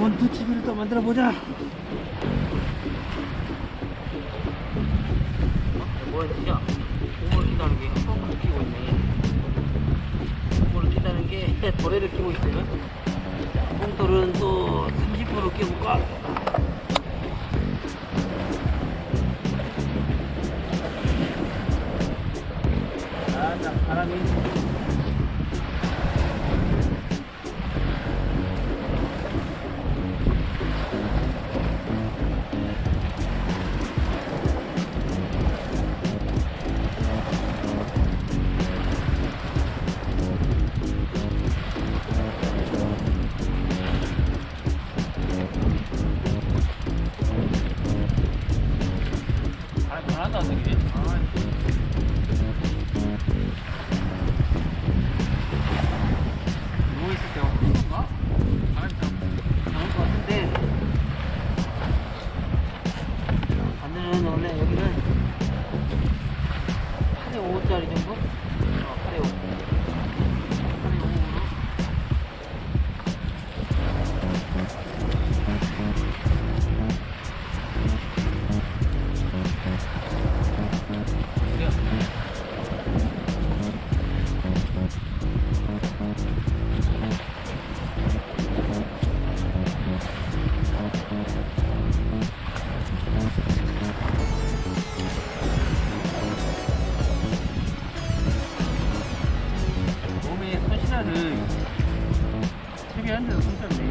원투치비를 또 만들어 보자. 뭐야 진짜? 공을 끼다는 게 헛방울 끼고 있네. 공을 끼다는 게 도래를 끼고 있어요. 뽕돌은 또 30% 끼볼까? 아, 나 바람이. 8에 5짜리 정도? 몸에 손실화를 퇴비하는데도 손실네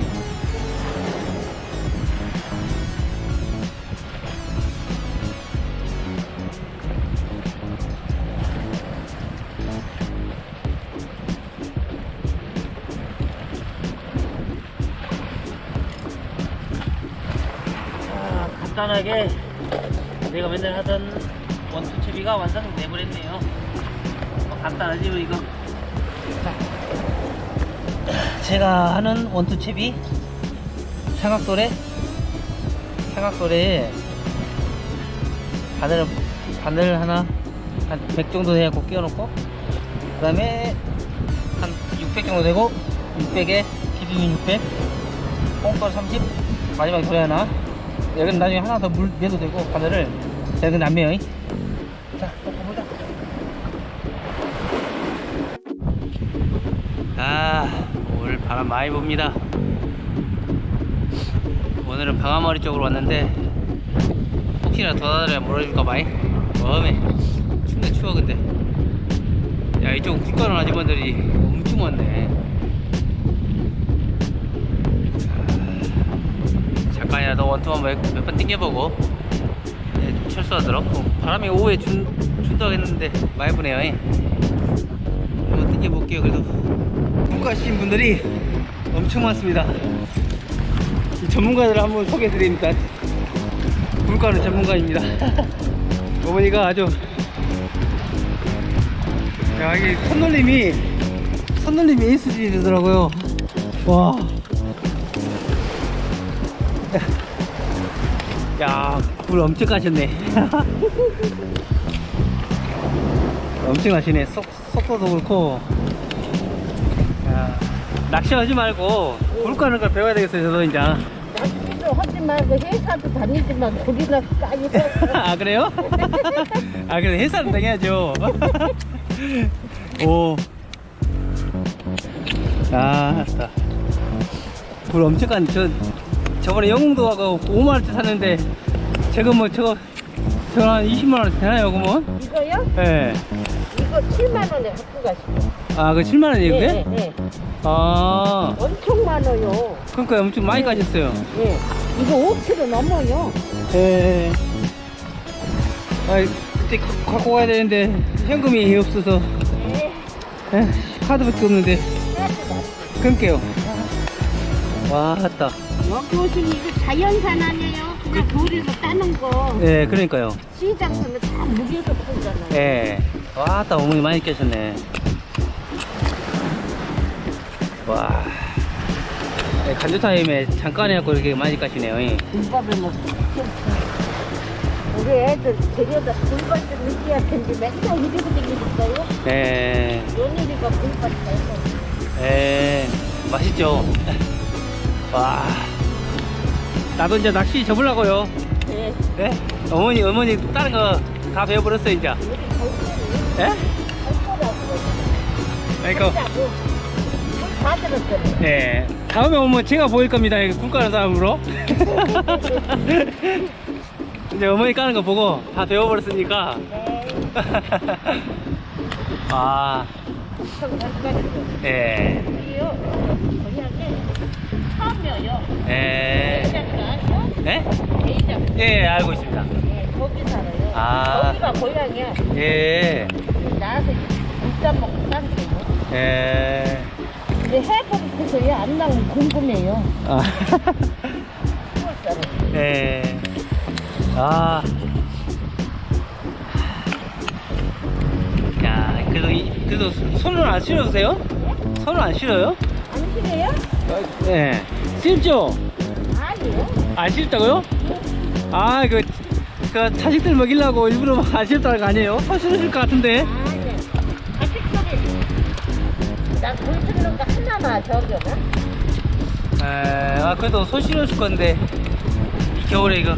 아, 간단하게 내가 맨날 하던 원투치비가 완성돼버렸네요. 뭐 간단하지 뭐 이거. 자, 제가 하는 원투치비 삼각돌에 삼각돌에 바늘 바늘 하나 한 100 정도 해갖고 끼워놓고 그 다음에 한 600 정도 되고 600에 기준이 600 뽕돌 30 마지막에 돌에 하나. 여기는 나중에 하나 더 물 내도 되고 바늘을. 자 근데 안 매요 자 놓고 보자 아 오늘 바람 많이 붑니다. 오늘은 방아머리 쪽으로 왔는데 혹시나 더 다르면 물어줄까 봐이 어메 춥네 추워 근데. 야 이쪽 국가는 아주머니들이 엄청 많네. 잠깐이라도 원투만 몇번 땡겨보고. 네, 좀 철수하도록. 어, 바람이 오후에 준, 준다고 했는데 많이 부네요 예. 한번 땡겨볼게요 그래도. 국가하신 분들이 엄청 많습니다 이 전문가들을 한번 소개해드립니다 물가는 전문가입니다 어머니가 아주 야 이게 손놀림이 손놀림이 에이스들이더라고요 와 야, 물 엄청 가셨네. 엄청 가시네. 속, 속도도 그렇고. 야, 낚시하지 말고, 물 가는 걸 배워야 되겠어요, 저도 이제. 낚시도 하지 말고 회사도 다니지만 우리나 까이고 아, 그래요? 아, 그래, 회사는 당해야죠. 오. 아, 아싸. 물 엄청 간, 저, 저번에 영웅도 가고 5만원대 샀는데, 제가 뭐, 저거, 저거 한 20만원 되나요, 그러면? 이거요? 예. 이거 7만 원에 갖고 가시고 아, 그 7만원이에요, 그게? 네, 네. 아, 엄청 많아요 그러니까 엄청 많이 가셨어요. 예. 이거 5kg 넘어요 예. 아, 그때 가- 갖고 가야 되는데, 현금이 없어서, 네. 에, 카드밖에 없는데, 끊게요. 와, 왔다. 여기 오시면 이거 자연산 아니에요 그냥 돌에서 따는 거 예, 그러니까요. 시장에서는 다 무게서 팔잖아요 예. 왔다, 어머니 많이 깨셨네. 와. 예, 간주 타임에 잠깐 해갖고 이렇게 많이 까시네요. 예. 김밥을 먹고 우리 애들 데려다 불밭 좀 느끼할 텐데 맨날 이러고 다니겠어요? 예. 며느리가 불밭 잘에 맛있죠? 와 나도 이제 낚시 접으려고요. 네. 네? 어머니, 어머니 다른 거 다 배워버렸어요, 이제. 예? 할 거라고. 그러니까, 하자고. 예. 다음에 오면 제가 보일 겁니다. 이거 굴 까는 사람으로. 이제 어머니 까는 거 보고 다 배워버렸으니까. 네. 아, 예. 처음이에요. 예. 예? 예, 알고 있습니다. 예, 거기 살아요. 아. 거기가 고향이야. 예. 나와서 국산 먹고 딴. 예. 근데 해보고서 왜안 나오면 궁금해요. 아. 예. 아. 야, 그래도, 이, 그래도 손을 안 실으세요? 손을 안 실어요? 안 싫어요? 예. 실죠? 아니요. 안 실다고요? 아, 그, 그, 자식들 먹이려고 일부러 막안 실다는 거 아니에요? 손 실으실 것 같은데? 저기 나 보여주는 거 하나만 저기가. 에, 아, 그래도 손 실으실 건데. 이 겨울에 이거.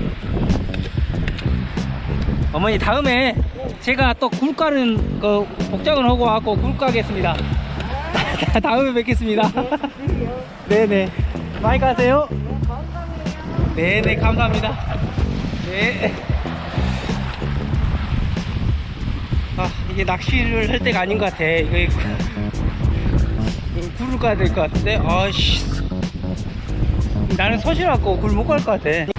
어머니, 다음에 제가 또 굴 까는 그 복장을 하고 와갖고 굴 까겠습니다. 다음에 뵙겠습니다. 네네. 많이 가세요. 네네, 감사합니다. 네. 아, 이게 낚시를 할 때가 아닌 것 같아. 이거, 까야 될 것 같은데. 아씨. 나는 서실 갖고 굴 못 갈 것 같아.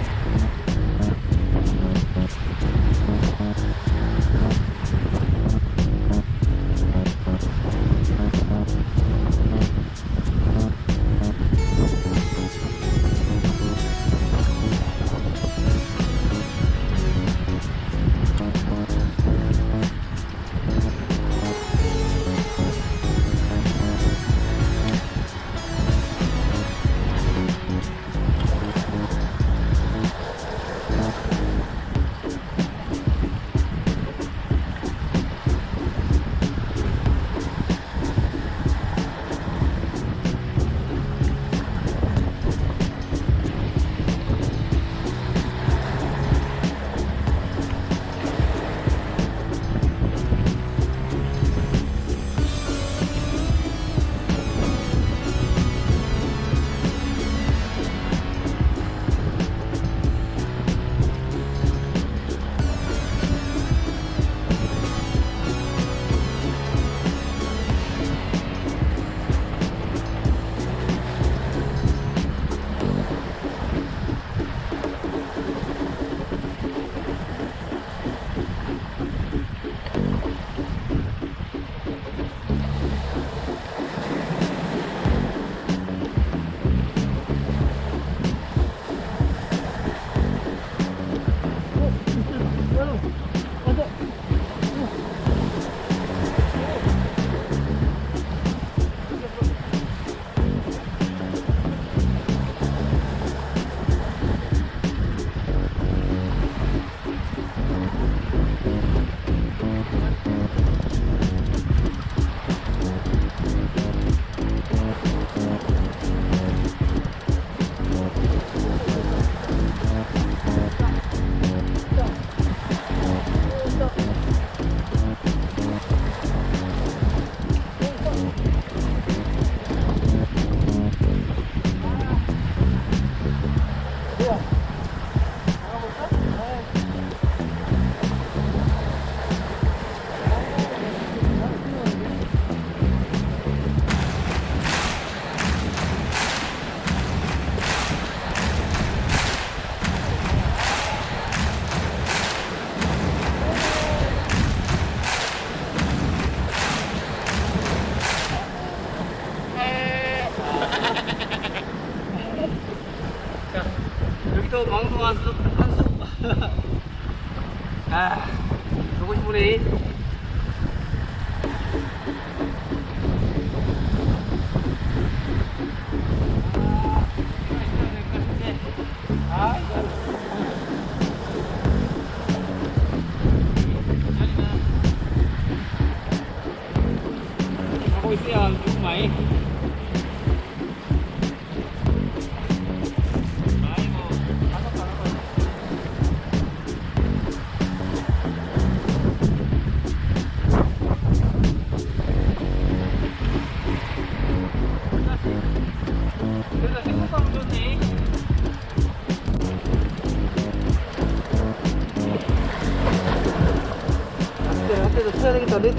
내려가야 되겠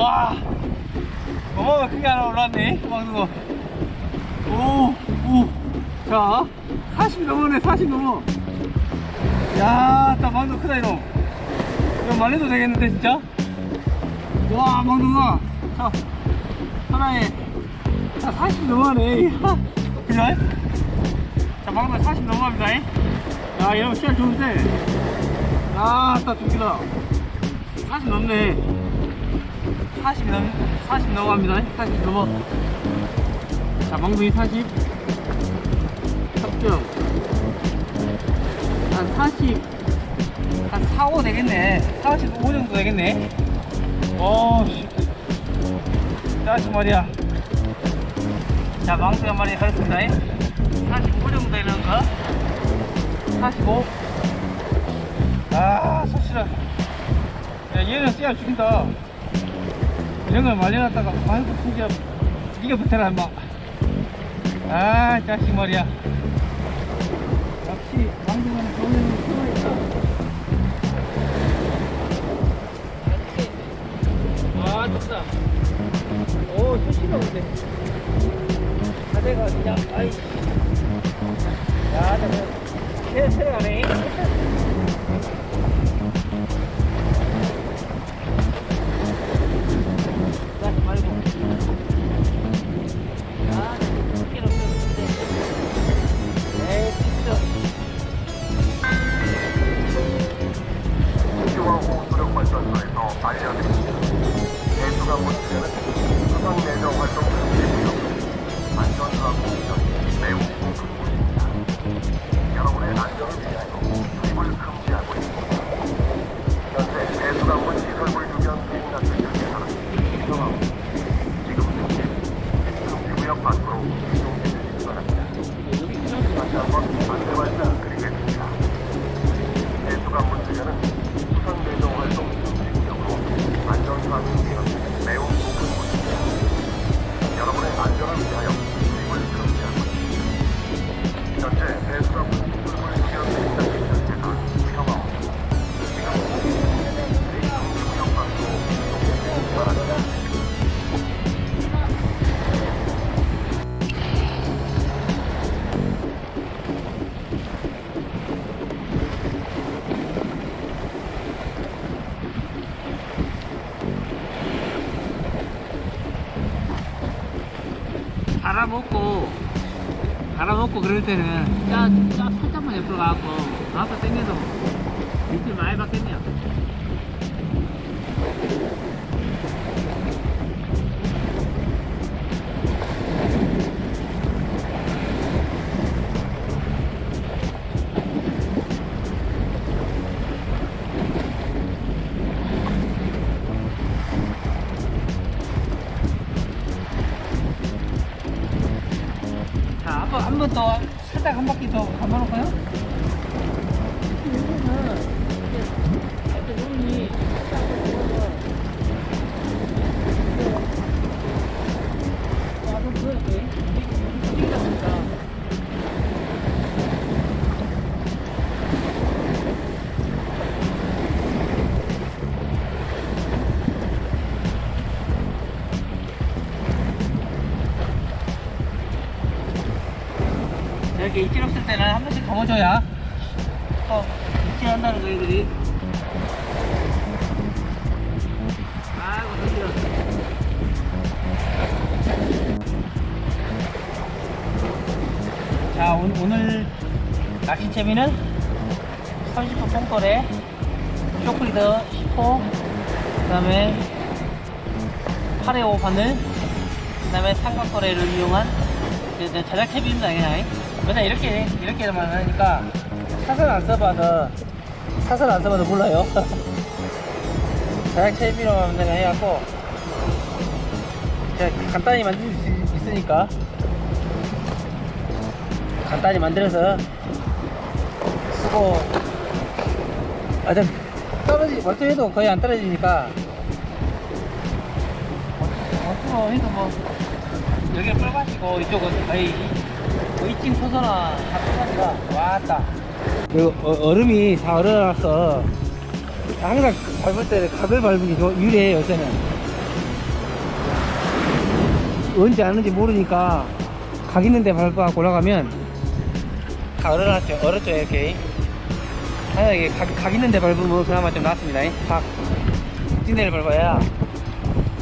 와, 어마어마 큰게 하나 올라왔네, 망둥어. 오, 오. 자, 40 넘어네, 40 넘어. 야, 딱 망둥어 크다, 이놈. 이거 말려도 되겠는데, 진짜? 와, 망둥어. 자, 하나에, 자, 40 넘어가네. 그죠? 자, 망둥어 40 넘어갑니다. 야, 이러면 시간 좋은데. 아, 딱 죽이다. 40 넘네. 40 넘, 40 넘어갑니다. 40 넘어. 자, 멍둥이 40. 합정. 한 40, 한 4, 5 되겠네. 45 정도 되겠네. 어, 씨. 자, 말이야. 자, 망둥이 한 마리 가겠습니다. 45 정도 되는 거. 45. 아, 섭실한. 야, 얘는 씨알 죽인다. 이런 걸 말려놨다가, 아이고, 진짜, 니가 붙어라, 임마. 아, 자식 말이야. 역시, 망둥어는 좋은. 아, 좋다. 오, 소시가 오네. 자대가 그냥, 아이. 야, 저거, 새, 새가네. 갈아먹고 갈아먹고 그럴 때는 짜, 짜 살짝만 옆으로 가갖고 앞으로 당겨서 밑을 많이 받겠네요 한 번 더 살짝 한 바퀴 더 감아놓을까요? 이렇게 입질 없을 때는 한 번씩 감아줘야 또 입질한다는 거 애들이. 아이고 힘들어. 자 오, 오늘 낚시 재미는 30분 뽕거래 쇼크리더 10호 그 다음에 8회5 바늘 그 다음에 삼각거래를 이용한 자작채비입니다 그냥 맨날 이렇게 이렇게만 하니까 사설 안 써봐서 사설 안 써봐도 몰라요. 자작 채비로만 내가 해갖고 간단히 만들 수 있으니까. 간단히 만들어서 쓰고. 아, 좀 떨어지 멀쩡 해도 거의 안 떨어지니까. 어쩌고 해도 뭐 여기를 뿔가지고 이쪽은 거의 뭐 이쯤 서서나 다 뿔가지가 왔다. 그리고 어, 얼음이 다 얼어놨어 항상 밟을 때 각을 밟는 게 좋- 유리해 요새는. 언제 하는지 모르니까 각 있는데 밟아갖고 올라가면 다 얼어놨죠 얼었죠 이렇게. 이게 각, 각 있는데 밟으면 그나마 좀 낫습니다. 각 찐데를 밟아야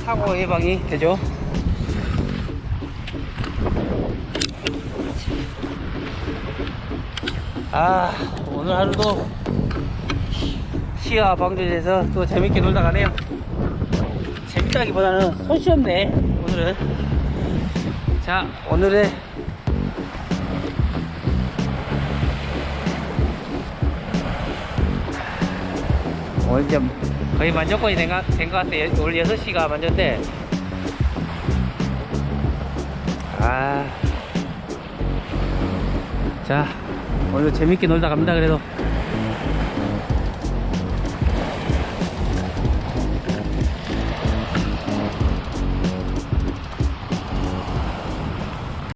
사고 예방이 되죠 아 오늘 하루도 시야 방조제에서 또 재밌게 놀다 가네요. 재밌다기보다는 손이 없네 오늘은. 자 오늘의 오늘 이제 거의 만족권이 된 것 같아요. 오늘 6시가 만졌대 아. 자 오늘 재밌게 놀다 갑니다 그래도